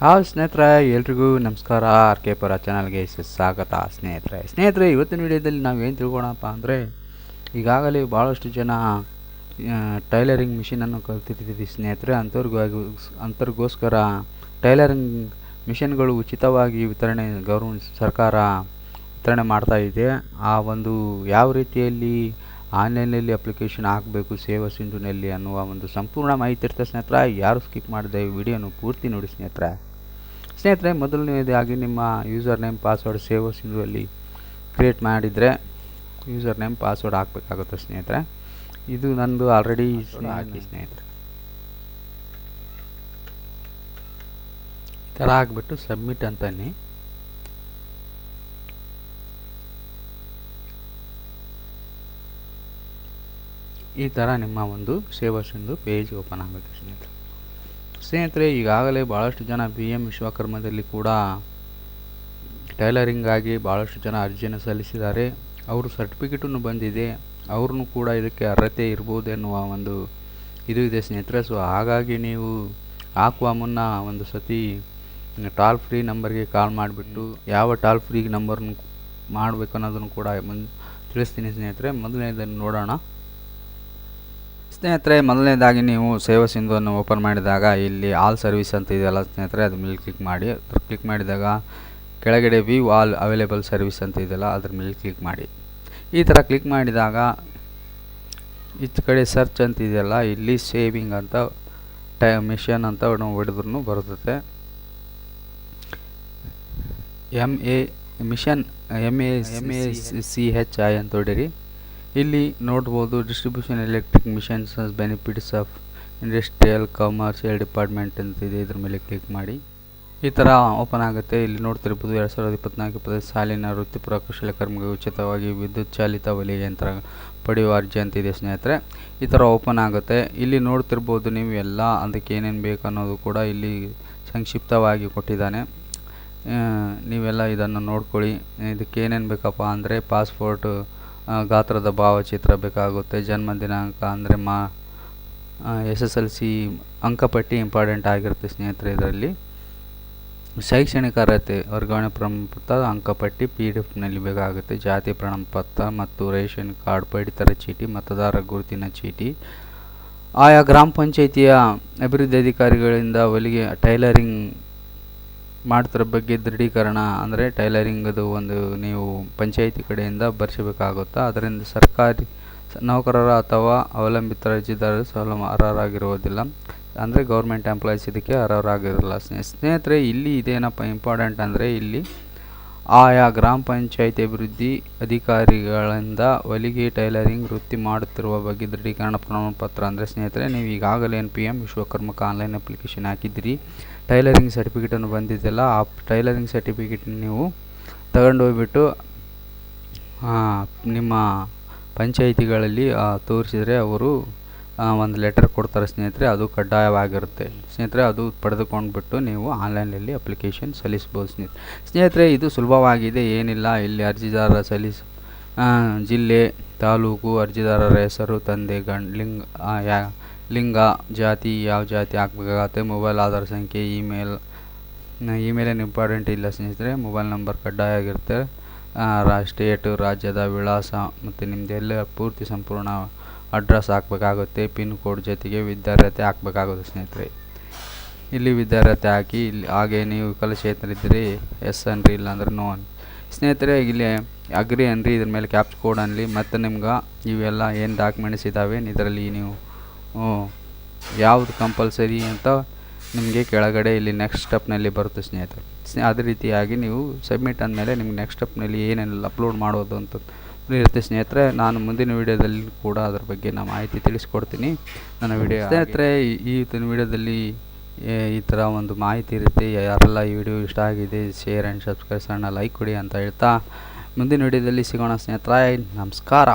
Hi ಸ್ನೇಹಿತರೆ ಎಲ್ರಿಗೂ ನಮಸ್ಕಾರ. ಆರ್ ಕೆ ಪರ ಚಾನಲ್ಗೆ ಸ್ವಾಗತ ಸ್ನೇಹಿತರೆ. ಸ್ನೇಹಿತರೆ ಇವತ್ತಿನ ವಿಡಿಯೋದಲ್ಲಿ ನಾವು ಏನು ತಿಳ್ಕೊಳಪ್ಪ ಅಂದರೆ ಈಗಾಗಲೇ ಭಾಳಷ್ಟು ಜನ ಆ, ಟೈಲರಿಂಗ್ ಮಿಷಿನನ್ನು ಕಲ್ತಿದ್ದೀವಿ ಸ್ನೇಹಿತರೆ. ಅಂಥವ್ರಿಗಾಗಿ ಅಂಥವ್ರಿಗೋಸ್ಕರ ಟೈಲರಿಂಗ್ ಮಿಷಿನ್ಗಳು ಉಚಿತವಾಗಿ ವಿತರಣೆ ಗೌರ್ಮೆಂಟ್ ಸರ್ಕಾರ ವಿತರಣೆ ಮಾಡ್ತಾ ಇದೆ. ಆ ಒಂದು ಯಾವ ರೀತಿಯಲ್ಲಿ ಆನ್ಲೈನಲ್ಲಿ ಅಪ್ಲಿಕೇಶನ್ ಹಾಕಬೇಕು ಸೇವಾ ಸಿಂಧುನಲ್ಲಿ ಅನ್ನುವ ಒಂದು ಸಂಪೂರ್ಣ ಮಾಹಿತಿ ಇರ್ತದೆ ಸ್ನೇಹಿತರ. ಯಾರು ಸ್ಕಿಪ್ ಮಾಡಿದೆ ಈ ವಿಡಿಯೋನು ಪೂರ್ತಿ ನೋಡಿ ಸ್ನೇಹಿತರೆ. ಸ್ನೇಹಿತರೆ ಮೊದಲನೇದಾಗಿ ನಿಮ್ಮ ಯೂಸರ್ ನೇಮ್ ಪಾಸ್ವರ್ಡ್ ಸೇವಾ ಸಿಂಧುವಲ್ಲಿ ಕ್ರಿಯೇಟ್ ಮಾಡಿದರೆ ಯೂಸರ್ ನೇಮ್ ಪಾಸ್ವರ್ಡ್ ಹಾಕಬೇಕಾಗುತ್ತೆ ಸ್ನೇಹಿತರೆ. ಇದು ನಂದು ಆಲ್ರೆಡಿ ಹಾಕಿ ಸ್ನೇಹಿತರೆ. ಈ ಥರ ಹಾಕ್ಬಿಟ್ಟು ಸಬ್ಮಿಟ್ ಅಂತನ್ನಿ. ಈ ಥರ ನಿಮ್ಮ ಒಂದು ಸೇವಾ ಸಿಂಧು ಪೇಜ್ ಓಪನ್ ಆಗುತ್ತೆ ಸ್ನೇಹಿತರೆ. ಸ್ನೇಹಿತರೆ, ಈಗಾಗಲೇ ಭಾಳಷ್ಟು ಜನ ಬಿ ಎಂ ವಿಶ್ವಕರ್ಮದಲ್ಲಿ ಕೂಡ ಟೈಲರಿಂಗಾಗಿ ಭಾಳಷ್ಟು ಜನ ಅರ್ಜಿಯನ್ನು ಸಲ್ಲಿಸಿದ್ದಾರೆ. ಅವರು ಸರ್ಟಿಫಿಕೇಟನ್ನು ಬಂದಿದೆ. ಅವ್ರನ್ನೂ ಕೂಡ ಇದಕ್ಕೆ ಅರ್ಹತೆ ಇರ್ಬೋದು ಎನ್ನುವ ಒಂದು ಇದು ಇದೆ ಸ್ನೇಹಿತರೆ. ಸೊ ಹಾಗಾಗಿ ನೀವು ಹಾಕುವ ಮುನ್ನ ಒಂದು ಸತಿ ಟಾಲ್ ಫ್ರೀ ನಂಬರ್ಗೆ ಕಾಲ್ ಮಾಡಿಬಿಟ್ಟು ಯಾವ ಟಾಲ್ ಫ್ರೀ ನಂಬರ್ನು ಮಾಡಬೇಕು ಅನ್ನೋದನ್ನು ಕೂಡ ತಿಳಿಸ್ತೀನಿ ಸ್ನೇಹಿತರೆ. ಮೊದಲನೇದನ್ನು ನೋಡೋಣ. ಸ್ನೇಹಿತರೆ, ಮೊದಲನೇದಾಗಿ ನೀವು ಸೇವಾ ಸಿಂಧುವನ್ನು ಓಪನ್ ಮಾಡಿದಾಗ ಇಲ್ಲಿ ಆಲ್ ಸರ್ವಿಸ್ ಅಂತ ಇದೆಯಲ್ಲ ಸ್ನೇಹಿತರೆ ಅದ್ರ ಮೇಲೆ ಕ್ಲಿಕ್ ಮಾಡಿ. ಕ್ಲಿಕ್ ಮಾಡಿದಾಗ ಕೆಳಗಡೆ ವ್ಯೂ ಆಲ್ ಅವೈಲೇಬಲ್ ಸರ್ವಿಸ್ ಅಂತ ಇದೆಯಲ್ಲ ಅದ್ರ ಮೇಲೆ ಕ್ಲಿಕ್ ಮಾಡಿ. ಈ ಥರ ಕ್ಲಿಕ್ ಮಾಡಿದಾಗ ಈಚ ಕಡೆ ಸರ್ಚ್ ಅಂತ ಇದೆಯಲ್ಲ ಇಲ್ಲಿ ಸೇವಿಂಗ್ ಅಂತ, ಟೈ ಮಿಷನ್ ಅಂತ ನಾವು ಹೊಡೆದ್ರೂ ಬರುತ್ತೆ. M A machine M A M A C H I ಅಂತ ಹೊಡೀರಿ. ಇಲ್ಲಿ ನೋಡ್ಬೋದು distribution electric machines benefits of industrial commercial department ಅಂತ ಇದೆ. ಇದ್ರ ಮೇಲೆ ಕ್ಲಿಕ್ ಮಾಡಿ. ಈ ಥರ ಓಪನ್ ಆಗುತ್ತೆ. ಇಲ್ಲಿ ನೋಡ್ತಿರ್ಬೋದು ಎರಡು ಸಾವಿರದ ಇಪ್ಪತ್ನಾಲ್ಕು, ಇಪ್ಪತ್ತೈದು ಸಾಲಿನ ವೃತ್ತಿಪರ ಕುಶಲಕರ್ಮಿಗೆ ಉಚಿತವಾಗಿ ವಿದ್ಯುತ್ ಚಾಲಿತ ವಲಯ ಯಂತ್ರ ಪಡೆಯುವ ಅರ್ಜಿ ಅಂತಿದೆ ಸ್ನೇಹಿತರೆ. ಈ ಥರ ಓಪನ್ ಆಗುತ್ತೆ. ಇಲ್ಲಿ ನೋಡ್ತಿರ್ಬೋದು ನೀವು ಎಲ್ಲ ಅದಕ್ಕೆ ಏನೇನು ಬೇಕು ಅನ್ನೋದು ಕೂಡ ಇಲ್ಲಿ ಸಂಕ್ಷಿಪ್ತವಾಗಿ ಕೊಟ್ಟಿದ್ದಾನೆ. ನೀವೆಲ್ಲ ಇದನ್ನು ನೋಡ್ಕೊಳ್ಳಿ. ಇದಕ್ಕೆ ಏನೇನು ಬೇಕಪ್ಪ ಅಂದರೆ ಪಾಸ್ಪೋರ್ಟ್ ಗಾತ್ರದ ಭಾವಚಿತ್ರ ಬೇಕಾಗುತ್ತೆ. ಜನ್ಮ ದಿನಾಂಕ ಅಂದರೆ ಮಾ ಎಸ್ ಎಸ್ ಎಲ್ ಸಿ ಅಂಕಪಟ್ಟಿ ಇಂಪಾರ್ಟೆಂಟ್ ಆಗಿರುತ್ತೆ ಸ್ನೇಹಿತರೆ ಇದರಲ್ಲಿ. ಶೈಕ್ಷಣಿಕ ಅರ್ಹತೆ ವರ್ಗಾವಣೆ ಪ್ರಮಾಣಪತ್ರ, ಅಂಕಪಟ್ಟಿ, ಪಿ ಡಿ ಎಫ್ನಲ್ಲಿ ಬೇಕಾಗುತ್ತೆ. ಜಾತಿ ಪ್ರಮಾಣಪತ್ರ ಮತ್ತು ರೇಷನ್ ಕಾರ್ಡ್, ಪಡಿತರ ಚೀಟಿ ಮತದಾರ ಗುರುತಿನ ಚೀಟಿ. ಆಯಾ ಗ್ರಾಮ ಪಂಚಾಯಿತಿಯ ಅಭಿವೃದ್ಧಿ ಅಧಿಕಾರಿಗಳಿಂದ ಹೊಲಿಗೆ ಟೈಲರಿಂಗ್ ಮಾಡ್ತಿರೋ ಬಗ್ಗೆ ದೃಢೀಕರಣ ಅಂದರೆ ಟೈಲರಿಂಗದು ಒಂದು ನೀವು ಪಂಚಾಯಿತಿ ಕಡೆಯಿಂದ ಬರ್ಸಬೇಕಾಗುತ್ತಾ? ಅದರಿಂದ ಸರ್ಕಾರಿ ನೌಕರರ ಅಥವಾ ಅವಲಂಬಿತ ಅರ್ಜಿದಾರರು ಸೌಲ ಅರ್ಹರಾಗಿರುವುದಿಲ್ಲ ಅಂದರೆ ಗೌರ್ಮೆಂಟ್ ಎಂಪ್ಲಾಯೀಸ್ ಇದಕ್ಕೆ ಅರ್ಹರಾಗಿರಲ್ಲ. ಸ್ನೇ ಸ್ನೇಹಿತರೆ, ಇಲ್ಲಿ ಇದೇನಪ್ಪ ಇಂಪಾರ್ಟೆಂಟ್ ಅಂದರೆ ಇಲ್ಲಿ ಆಯಾ ಗ್ರಾಮ ಪಂಚಾಯಿತಿ ಅಭಿವೃದ್ಧಿ ಅಧಿಕಾರಿಗಳಿಂದ ಹೊಲಿಗೆ ಟೈಲರಿಂಗ್ ವೃತ್ತಿ ಮಾಡುತ್ತಿರುವ ಬಗ್ಗೆ ದೃಢೀಕರಣ ಪ್ರಮಾಣಪತ್ರ ಅಂದರೆ ಸ್ನೇಹಿತರೆ, ನೀವು ಈಗಾಗಲೇ ಎನ್ ಪಿ ಎಂ ವಿಶ್ವಕರ್ಮಕ್ಕೆ ಆನ್ಲೈನ್ ಅಪ್ಲಿಕೇಶನ್ ಹಾಕಿದ್ದೀರಿ, ಟೈಲರಿಂಗ್ ಸರ್ಟಿಫಿಕೇಟನ್ನು ಬಂದಿದ್ದೆಲ್ಲ, ಆ ಟೈಲರಿಂಗ್ ಸರ್ಟಿಫಿಕೇಟ್ ನೀವು ತಗೊಂಡು ಹೋಗ್ಬಿಟ್ಟು ನಿಮ್ಮ ಪಂಚಾಯಿತಿಗಳಲ್ಲಿ ತೋರಿಸಿದರೆ ಅವರು ಒಂದು ಲೆಟರ್ ಕೊಡ್ತಾರೆ ಸ್ನೇಹಿತರೆ, ಅದು ಕಡ್ಡಾಯವಾಗಿರುತ್ತೆ. ಸ್ನೇಹಿತರೆ, ಅದು ಪಡೆದುಕೊಂಡ್ಬಿಟ್ಟು ನೀವು ಆನ್ಲೈನಲ್ಲಿ ಅಪ್ಲಿಕೇಶನ್ ಸಲ್ಲಿಸ್ಬೋದು ಸ್ನೇಹಿತರೆ. ಸ್ನೇಹಿತರೆ, ಇದು ಸುಲಭವಾಗಿದೆ, ಏನಿಲ್ಲ. ಇಲ್ಲಿ ಅರ್ಜಿದಾರರ ಸಲ್ಲಿಸ ಜಿಲ್ಲೆ, ತಾಲೂಕು ಅರ್ಜಿದಾರರ ಹೆಸರು, ತಂದೆ, ಗಂಡ್, ಲಿಂಗ ಯಾ, ಲಿಂಗ, ಜಾತಿ, ಯಾವ ಜಾತಿ ಹಾಕ್ಬೇಕಾಗತ್ತೆ ಮೊಬೈಲ್ ಆಧಾರ್ ಸಂಖ್ಯೆ, ಇಮೇಲ್ ಇಮೇಲ್ ಏನು ಇಂಪಾರ್ಟೆಂಟ್ ಇಲ್ಲ ಸ್ನೇಹಿತರೆ. ಮೊಬೈಲ್ ನಂಬರ್ ಕಡ್ಡಾಯ ಆಗಿರುತ್ತೆ ಸ್ಟೇಟು ರಾಜ್ಯದ ವಿಳಾಸ ಮತ್ತು ನಿಮ್ಮದೆಲ್ಲ ಪೂರ್ತಿ ಸಂಪೂರ್ಣ ಅಡ್ರೆಸ್ ಹಾಕಬೇಕಾಗುತ್ತೆ, ಪಿನ್ ಕೋಡ್ ಜೊತೆಗೆ ವಿದ್ಯಾರ್ಹತೆ ಹಾಕಬೇಕಾಗುತ್ತೆ ಸ್ನೇಹಿತರೆ. ಇಲ್ಲಿ ವಿದ್ಯಾರ್ಹತೆ ಹಾಕಿ, ಇಲ್ಲಿ ಹಾಗೆ ನೀವು ವಿಕಲಚೇತನಿದ್ದರೆ ಎಸ್ ಅನ್ರಿ, ಇಲ್ಲಾಂದ್ರೆ ನೋ ಅನ್ ಸ್ನೇಹಿತರೆ, ಇಲ್ಲಿ ಅಗ್ರಿ ಅನ್ರಿ, ಇದ್ರ ಮೇಲೆ ಕ್ಯಾಪ್ಚ್ ಕೋಡ್ ಅನ್ಲಿ, ಮತ್ತು ನಿಮ್ಗೆ ಇವೆಲ್ಲ ಏನು ಡಾಕ್ಯುಮೆಂಟ್ಸ್ ಇದ್ದಾವೆ ಇದರಲ್ಲಿ ನೀವು ಯಾವುದು ಕಂಪಲ್ಸರಿ ಅಂತ ನಿಮಗೆ ಕೆಳಗಡೆ ಇಲ್ಲಿ ನೆಕ್ಸ್ಟ್ ಸ್ಟೆಪ್ನಲ್ಲಿ ಬರುತ್ತೆ ಸ್ನೇಹಿತರೆ. ಸ್ನೇ ಅದೇ ರೀತಿಯಾಗಿ ನೀವು ಸಬ್ಮಿಟ್ ಅಂದಮೇಲೆ ನಿಮ್ಗೆ ನೆಕ್ಸ್ಟ್ ಸ್ಟೆಪ್ನಲ್ಲಿ ಏನೇನೆಲ್ಲ ಅಪ್ಲೋಡ್ ಮಾಡೋದು ಅಂತ ಇರುತ್ತೆ ಸ್ನೇಹಿತರೆ ನಾನು ಮುಂದಿನ ವೀಡಿಯೋದಲ್ಲಿ ಕೂಡ ಅದ್ರ ಬಗ್ಗೆ ನಾನು ಮಾಹಿತಿ ತಿಳಿಸ್ಕೊಡ್ತೀನಿ. ನನ್ನ ವಿಡಿಯೋ ಸ್ನೇಹಿತರೆ ಈ- ವಿಡಿಯೋದಲ್ಲಿ ಈ ಥರ ಒಂದು ಮಾಹಿತಿ ಇರುತ್ತೆ. ಯಾರೆಲ್ಲ ಈ ವಿಡಿಯೋ ಇಷ್ಟ ಆಗಿದೆ ಶೇರ್ ಆ್ಯಂಡ್ ಸಬ್ಸ್ಕ್ರೈಬ್ ಸಣ್ಣ ಲೈಕ್ ಕೊಡಿ ಅಂತ ಹೇಳ್ತಾ ಮುಂದಿನ ವಿಡಿಯೋದಲ್ಲಿ ಸಿಗೋಣ ಸ್ನೇಹಿತರೆ. ನಮಸ್ಕಾರ.